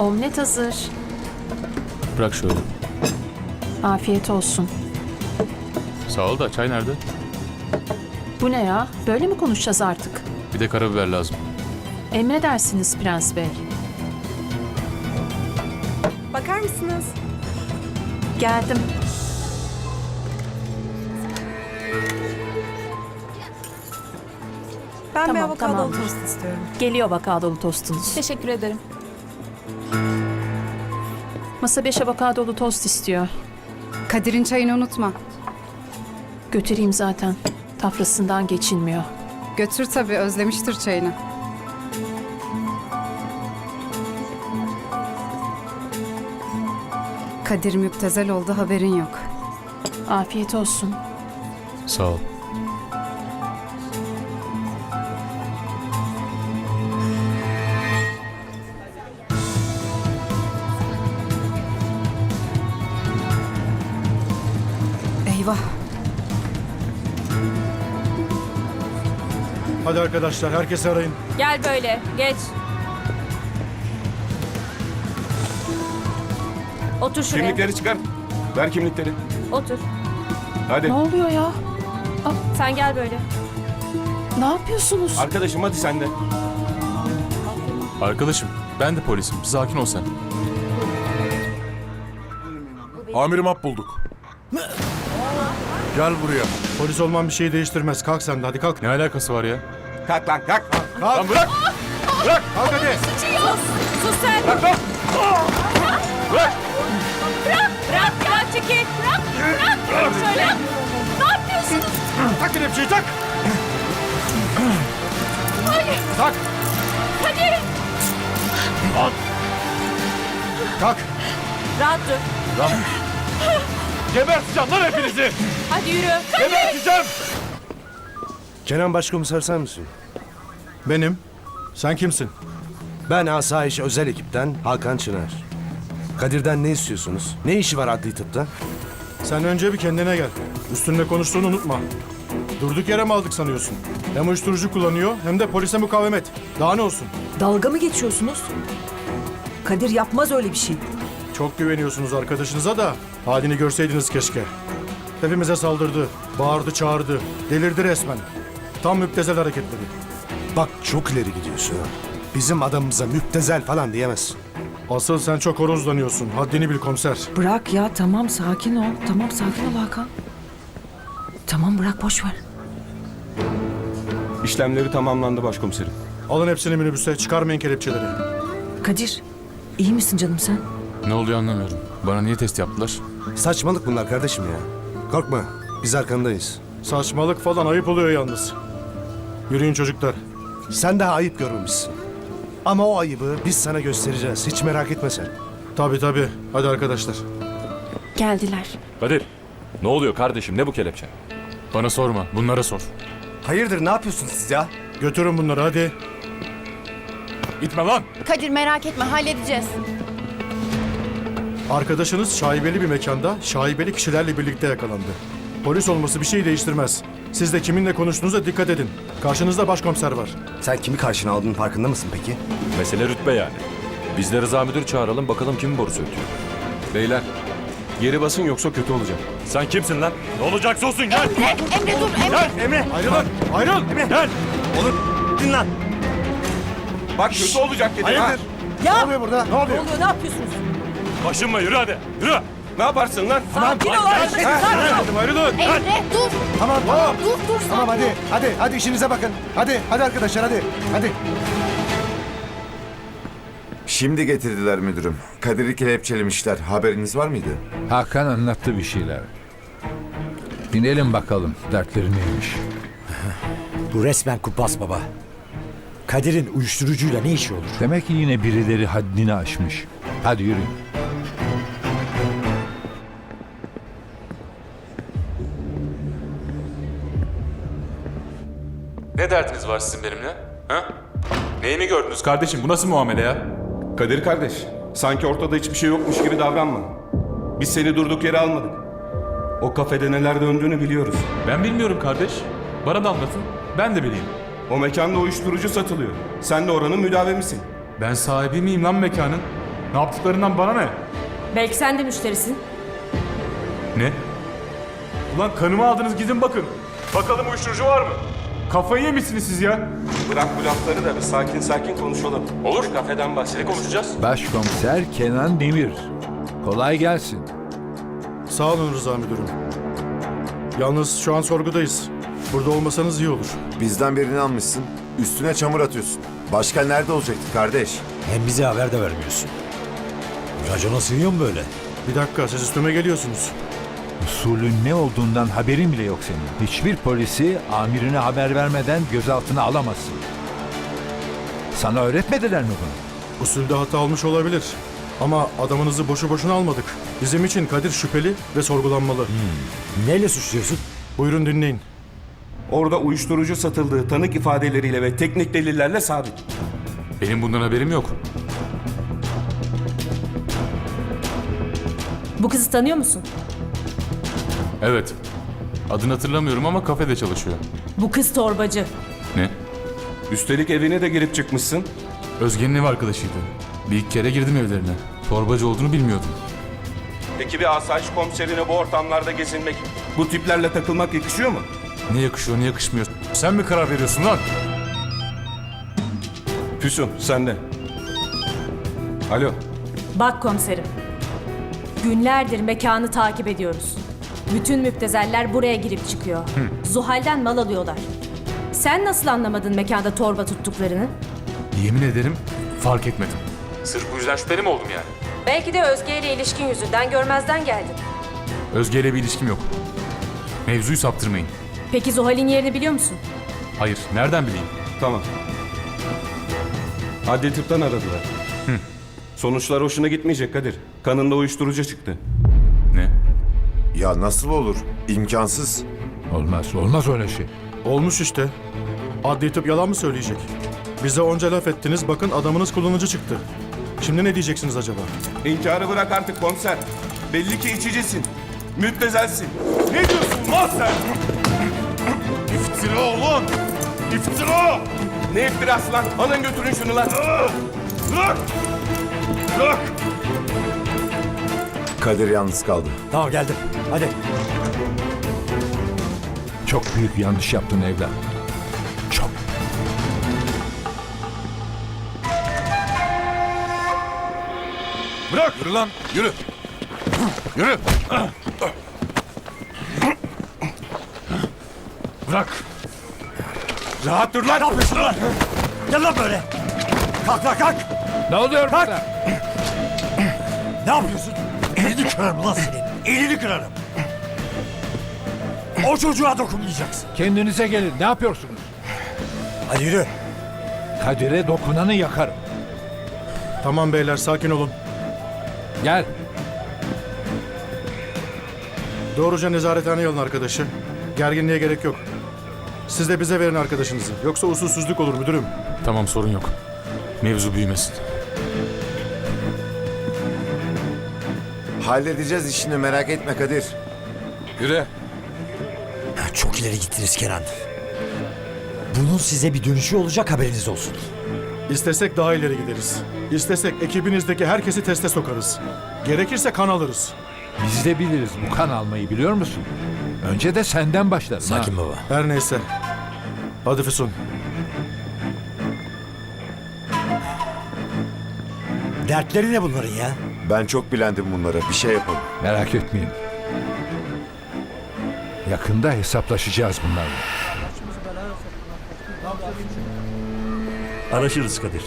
Omlet hazır. Bırak şöyle. Afiyet olsun. Sağ ol da çay nerede? Bu ne ya? Böyle mi konuşacağız artık? Bir de karabiber lazım. Emredersiniz Prens Bey. Bakar mısınız? Geldim. Ben bir Tamam, avokadolu tamam. tost istiyorum. Geliyor avokadolu tostunuz. Teşekkür ederim. Masa 5 avokadolu tost istiyor. Kadir'in çayını unutma. Götüreyim zaten. Tafrasından geçilmiyor. Götür tabii özlemiştir çayını. Kadir müptezel oldu haberin yok. Afiyet olsun. Sağ ol. Eyvah. Hadi arkadaşlar herkes arayın. Gel böyle, geç. Otur şuraya. Kimlikleri çıkar. Ver kimlikleri. Otur. Hadi. Ne oluyor ya? Sen gel böyle. Ne yapıyorsunuz? Arkadaşım hadi sen de. Arkadaşım ben de polisim. Sakin ol sen. Amirim hap bulduk. Gel buraya. Polis olman bir şeyi değiştirmez. Kalk sen de hadi kalk. Ne alakası var ya? Kalk lan kalk. Kalk. Lan bırak. Bırak. Kalk hadi. Sus sen. Bırak lan. Bırak. Bırak ya, çekil. Bırak, bırak. Bırak şöyle. Ne yapıyorsunuz? Tak kelepçeyi tak. Tak. Hadi. Kalk. Rahat dur. Geberteceğim lan hepinizi. Hadi yürü. Geberteceğim. Kenan Başkomiser sen misin? Benim. Sen kimsin? Ben Asayiş Özel Ekipten Hakan Çınar. Kadir'den ne istiyorsunuz? Ne işi var adli tıpta? Sen önce bir kendine gel. Üstünde konuştuğunu unutma. Durduk yere mi aldık sanıyorsun? Hem uyuşturucu kullanıyor hem de polise mukavemet. Daha ne olsun? Dalga mı geçiyorsunuz? Kadir yapmaz öyle bir şey. Çok güveniyorsunuz arkadaşınıza da halini görseydiniz keşke. Hepimize saldırdı, bağırdı, çağırdı, delirdi resmen. Tam müptezel hareketleri. Bak çok ileri gidiyorsun. ha. Bizim adamımıza müptezel falan diyemezsin. Asıl sen çok horozlanıyorsun. Haddini bil komiser. Bırak ya tamam sakin ol. Tamam sakin ol Hakan. Tamam bırak boş ver. İşlemleri tamamlandı başkomiserim. Alın hepsini minibüse, çıkarmayın kelepçeleri. Kadir iyi misin canım sen? Ne oluyor anlamıyorum. Bana niye test yaptılar? Saçmalık bunlar kardeşim ya. Korkma biz arkandayız. Saçmalık falan ayıp oluyor yalnız. Yürüyün çocuklar. Sen daha ayıp görmemişsin. Ama o ayıbı biz sana göstereceğiz. Hiç merak etme sen. Tabii tabii. Hadi arkadaşlar. Geldiler. Kadir. Ne oluyor kardeşim? Ne bu kelepçe? Bana sorma. Bunlara sor. Hayırdır ne yapıyorsunuz siz ya? Götürün bunları hadi. Gitme lan. Kadir merak etme halledeceğiz. Arkadaşınız şaibeli bir mekanda şaibeli kişilerle birlikte yakalandı. Polis olması bir şey değiştirmez. Siz de kiminle konuştuğunuza dikkat edin. Karşınızda başkomiser var. Sen kimi karşına aldığının farkında mısın peki? Mesele rütbe yani. Biz de Rıza Müdür çağıralım bakalım kimin borusu ötüyor. Beyler. Geri basın yoksa kötü olacak. Sen kimsin lan? Ne olacaksa olsun gel. Emre dur Emre. Emre! Ayrılın! Ayrıl! Gel. Din lan! Bak kötü olacak dedim ha. Hayırdır? Ne oluyor burada? Ne Ne oluyor? oluyor ne yapıyorsunuz? Başınma yürü hadi. Yürü. Ne yaparsın lan? Sakin ol arkadaşım sakin ol. Ayrılın! Emre dur. Tamam tamam. Dur dur Tamam sakin hadi. ol. Hadi hadi işinize bakın. Hadi hadi arkadaşlar hadi. Hadi. Şimdi getirdiler müdürüm. Kadir'i kelepçelemişler. Haberiniz var mıydı? Hakan anlattı bir şeyler. Binelim bakalım dertleri neymiş. Bu resmen kumpas baba. Kadir'in uyuşturucuyla ne işi olur? Demek ki yine birileri haddini aşmış. Hadi yürüyün. Derdiniz var sizin benimle? Ha? Neyimi gördünüz kardeşim? Bu nasıl muamele ya? Kadir kardeş. Sanki ortada hiçbir şey yokmuş gibi davranma. Biz seni durduk yere almadık. O kafede neler döndüğünü biliyoruz. Ben bilmiyorum kardeş. Bana da anlatın. Ben de bileyim. O mekanda uyuşturucu satılıyor. Sen de oranın müdavimisin. Ben sahibi miyim lan mekanın? Ne yaptıklarından bana ne? Belki sen de müşterisin. Ne? Ulan kanımı aldınız gidin bakın. Bakalım uyuşturucu var mı? Kafayı yemişsiniz siz ya. Bırak bu lafları da bir sakin sakin konuşalım. Olur. Kafeden bahsedelim. Ne konuşacağız? Başkomiser Kenan Demir. Kolay gelsin. Sağ olun Rıza müdürüm. Yalnız şu an sorgudayız. Burada olmasanız iyi olur. Bizden birini almışsın. Üstüne çamur atıyorsun. Başka nerede olacaktı kardeş? Hem bize haber de vermiyorsun. Racona sığıyor mu böyle? Bir dakika siz üstüme geliyorsunuz. Usulün ne olduğundan haberin bile yok senin. Hiçbir polisi amirine haber vermeden gözaltına alamazsın. Sana öğretmediler mi bunu? Usulde hata olmuş olabilir. Ama adamınızı boşu boşuna almadık. Bizim için Kadir şüpheli ve sorgulanmalı. Neyle suçluyorsun? Buyurun dinleyin. Orada uyuşturucu satıldığı tanık ifadeleriyle ve teknik delillerle sabit. Benim bundan haberim yok. Bu kızı tanıyor musun? Evet. Adını hatırlamıyorum ama kafede çalışıyor. Bu kız torbacı. Ne? Üstelik evine de girip çıkmışsın. Özge'nin ev arkadaşıydı. Bir iki kere girdim evlerine. Torbacı olduğunu bilmiyordum. Peki bir asayiş komiserine bu ortamlarda gezinmek, bu tiplerle takılmak yakışıyor mu? Ne yakışıyor ne yakışmıyor. Sen mi karar veriyorsun lan? Füsun sen de. Alo. Bak komiserim. Günlerdir mekanı takip ediyoruz. Bütün müptezeller buraya girip çıkıyor. Zuhal'den mal alıyorlar. Sen nasıl anlamadın mekanda torba tuttuklarını? Yemin ederim fark etmedim. Sırf bu yüzden şüpheli mi oldum yani? Belki de Özge ile ilişkin yüzünden görmezden geldin. Özge ile bir ilişkim yok. Mevzuyu saptırmayın. Peki Zuhal'in yerini biliyor musun? Hayır, nereden bileyim? Tamam. Adli tıptan aradılar. Sonuçlar hoşuna gitmeyecek Kadir. Kanında uyuşturucu çıktı. Ya nasıl olur? İmkansız. Olmaz, olmaz öyle şey. Olmuş işte. Adli tıp yalan mı söyleyecek? Bize onca laf ettiniz bakın adamınız kullanıcı çıktı. Şimdi ne diyeceksiniz acaba? İnkarı bırak artık komiser. Belli ki içicisin. Müptezelsin. Ne diyorsun lan sen? İftira ulan! İftira! Ne iftirası lan? Alın götürün şunu lan. Bırak! Bırak! Kadir yalnız kaldı. Tamam geldim. Hadi. Çok büyük yanlış yaptın evlat. Çok. Bırak! Yürü lan, yürü! Yürü! Bırak! Rahat dur lan. Ne yapıyorsun lan? Gel lan böyle. Kalk lan kalk. Ne oluyor Kalk. burada? Ne yapıyorsun? Elini kırarım lan senin. Elini kırarım. O çocuğa dokunmayacaksın. Kendinize gelin. Ne yapıyorsunuz? Hadi yürü. Kadir'e dokunanı yakarım. Tamam beyler sakin olun. Gel. Doğruca nezarethaneye alın arkadaşı. Gerginliğe gerek yok. Siz de bize verin arkadaşınızı. Yoksa usulsüzlük olur müdürüm. Tamam, sorun yok. Mevzu büyümesin. Halledeceğiz işini merak etme Kadir. Yürü! Çok ileri gittiniz Kenan. Bunun size bir dönüşü olacak haberiniz olsun. İstesek daha ileri gideriz. İstesek ekibinizdeki herkesi teste sokarız. Gerekirse kan alırız. Biz de biliriz bu kan almayı biliyor musun? Önce de senden başlarım. Sakin ha. baba. Her neyse. Hadi Füsun. Dertleri ne bunların ya? Ben çok bilendim bunlara. Bir şey yapalım. Merak etmeyin. Yakında hesaplaşacağız bunlarla. Araşırız Kadir.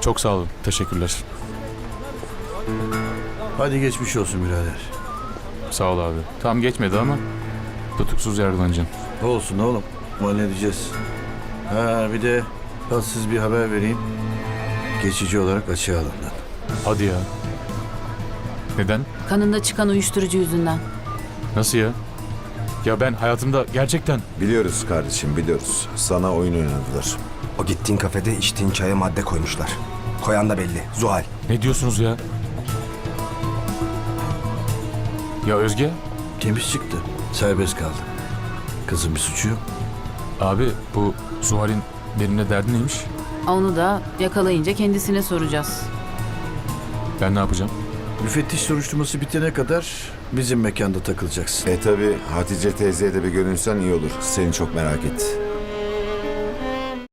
Çok sağ olun, teşekkürler. Hadi geçmiş olsun birader. Sağ ol abi. Tam geçmedi ama tutuksuz yargılanacağım. Olsun oğlum. Halledeceğiz. Ha bir de tatsız bir haber vereyim. Geçici olarak açığa alındı. Hadi ya. Neden? Kanında çıkan uyuşturucu yüzünden. Nasıl ya? Ya ben hayatımda gerçekten Biliyoruz kardeşim biliyoruz. Sana oyun oynadılar. O gittiğin kafede içtiğin çaya madde koymuşlar. Koyan da belli. Zuhal. ne diyorsunuz ya? Ya Özge? Temiz çıktı. Serbest kaldı. Kızın bir suçu yok. Abi bu Zuhal'in benimle derdi neymiş? Onu da yakalayınca kendisine soracağız. Ben ne yapacağım? Müfettiş soruşturması bitene kadar bizim mekanda takılacaksın. E tabi Hatice teyzeye de bir görünsen iyi olur. Seni çok merak etti.